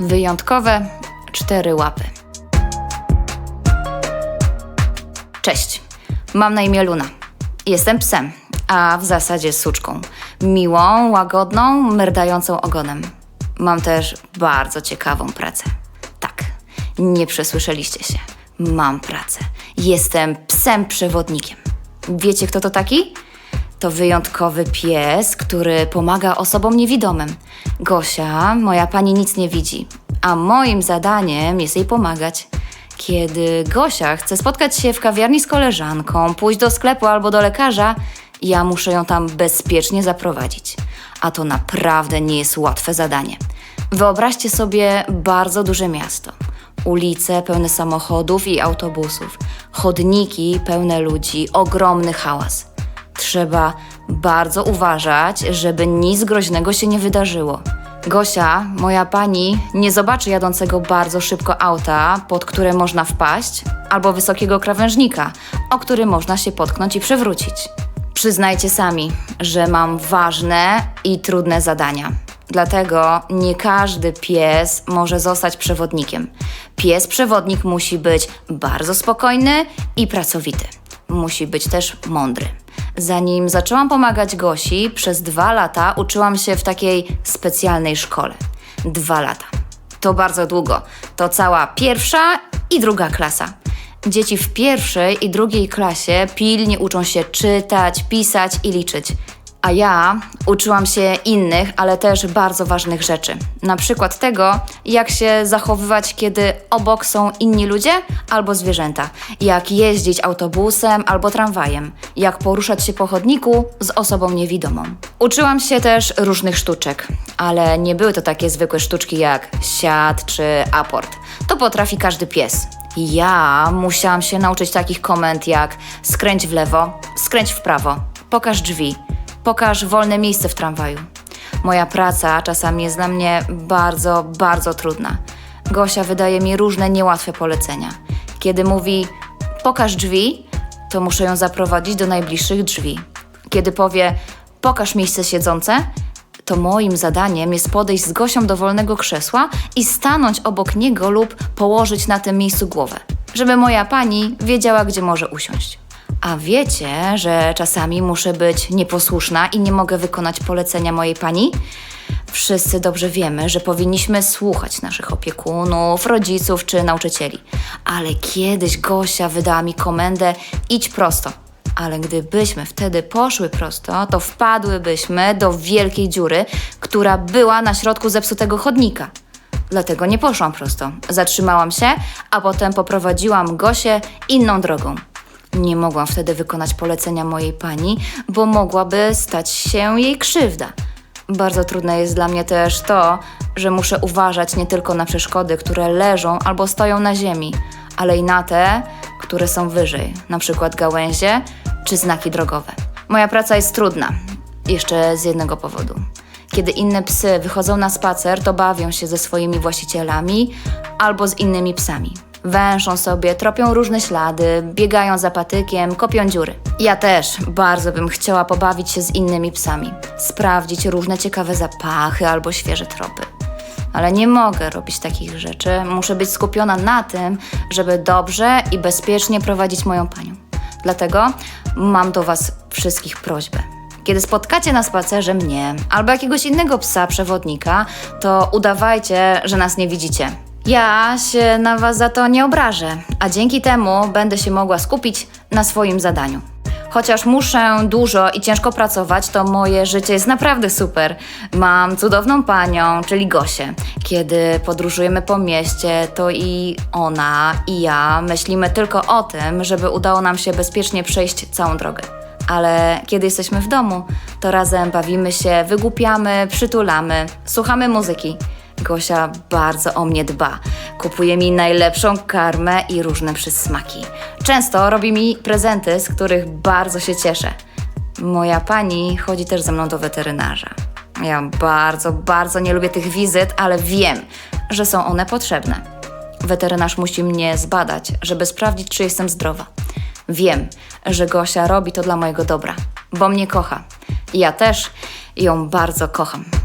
Wyjątkowe cztery łapy. Cześć, mam na imię Luna. Jestem psem, a w zasadzie suczką. Miłą, łagodną, merdającą ogonem. Mam też bardzo ciekawą pracę. Tak, nie przesłyszeliście się. Mam pracę. Jestem psem przewodnikiem. Wiecie, kto to taki? To wyjątkowy pies, który pomaga osobom niewidomym. Gosia, moja pani nic nie widzi, a moim zadaniem jest jej pomagać. Kiedy Gosia chce spotkać się w kawiarni z koleżanką, pójść do sklepu albo do lekarza, ja muszę ją tam bezpiecznie zaprowadzić. A to naprawdę nie jest łatwe zadanie. Wyobraźcie sobie bardzo duże miasto. Ulice pełne samochodów i autobusów, chodniki pełne ludzi, ogromny hałas. Trzeba bardzo uważać, żeby nic groźnego się nie wydarzyło. Gosia, moja pani, nie zobaczy jadącego bardzo szybko auta, pod które można wpaść, albo wysokiego krawężnika, o który można się potknąć i przewrócić. Przyznajcie sami, że mam ważne i trudne zadania. Dlatego nie każdy pies może zostać przewodnikiem. Pies przewodnik musi być bardzo spokojny i pracowity. Musi być też mądry. Zanim zaczęłam pomagać Gosi, przez dwa lata uczyłam się w takiej specjalnej szkole. Dwa lata. To bardzo długo. To cała pierwsza i druga klasa. Dzieci w pierwszej i drugiej klasie pilnie uczą się czytać, pisać i liczyć. A ja uczyłam się innych, ale też bardzo ważnych rzeczy. Na przykład tego, jak się zachowywać, kiedy obok są inni ludzie albo zwierzęta, jak jeździć autobusem albo tramwajem, jak poruszać się po chodniku z osobą niewidomą. Uczyłam się też różnych sztuczek, ale nie były to takie zwykłe sztuczki jak siat czy aport. To potrafi każdy pies. Ja musiałam się nauczyć takich komend jak skręć w lewo, skręć w prawo, pokaż drzwi, pokaż wolne miejsce w tramwaju. Moja praca czasami jest dla mnie bardzo, bardzo trudna. Gosia wydaje mi różne niełatwe polecenia. Kiedy mówi pokaż drzwi, to muszę ją zaprowadzić do najbliższych drzwi. Kiedy powie pokaż miejsce siedzące, to moim zadaniem jest podejść z Gosią do wolnego krzesła i stanąć obok niego lub położyć na tym miejscu głowę, żeby moja pani wiedziała, gdzie może usiąść. A wiecie, że czasami muszę być nieposłuszna i nie mogę wykonać polecenia mojej pani? Wszyscy dobrze wiemy, że powinniśmy słuchać naszych opiekunów, rodziców czy nauczycieli. Ale kiedyś Gosia wydała mi komendę idź prosto. Ale gdybyśmy wtedy poszły prosto, to wpadłybyśmy do wielkiej dziury, która była na środku zepsutego chodnika. Dlatego nie poszłam prosto. Zatrzymałam się, a potem poprowadziłam Gosię inną drogą. Nie mogłam wtedy wykonać polecenia mojej pani, bo mogłaby stać się jej krzywda. Bardzo trudne jest dla mnie też to, że muszę uważać nie tylko na przeszkody, które leżą albo stoją na ziemi, ale i na te, które są wyżej, na przykład gałęzie czy znaki drogowe. Moja praca jest trudna, jeszcze z jednego powodu. Kiedy inne psy wychodzą na spacer, to bawią się ze swoimi właścicielami albo z innymi psami. Węszą sobie, tropią różne ślady, biegają za patykiem, kopią dziury. Ja też bardzo bym chciała pobawić się z innymi psami, sprawdzić różne ciekawe zapachy albo świeże tropy. Ale nie mogę robić takich rzeczy. Muszę być skupiona na tym, żeby dobrze i bezpiecznie prowadzić moją panią. Dlatego mam do Was wszystkich prośbę. Kiedy spotkacie na spacerze mnie albo jakiegoś innego psa przewodnika, to udawajcie, że nas nie widzicie. Ja się na Was za to nie obrażę, a dzięki temu będę się mogła skupić na swoim zadaniu. Chociaż muszę dużo i ciężko pracować, to moje życie jest naprawdę super. Mam cudowną panią, czyli Gosię. Kiedy podróżujemy po mieście, to i ona, i ja myślimy tylko o tym, żeby udało nam się bezpiecznie przejść całą drogę. Ale kiedy jesteśmy w domu, to razem bawimy się, wygłupiamy, przytulamy, słuchamy muzyki. Gosia bardzo o mnie dba. Kupuje mi najlepszą karmę i różne przysmaki. Często robi mi prezenty, z których bardzo się cieszę. Moja pani chodzi też ze mną do weterynarza. Ja bardzo, bardzo nie lubię tych wizyt, ale wiem, że są one potrzebne. Weterynarz musi mnie zbadać, żeby sprawdzić, czy jestem zdrowa. Wiem, że Gosia robi to dla mojego dobra, bo mnie kocha. Ja też ją bardzo kocham.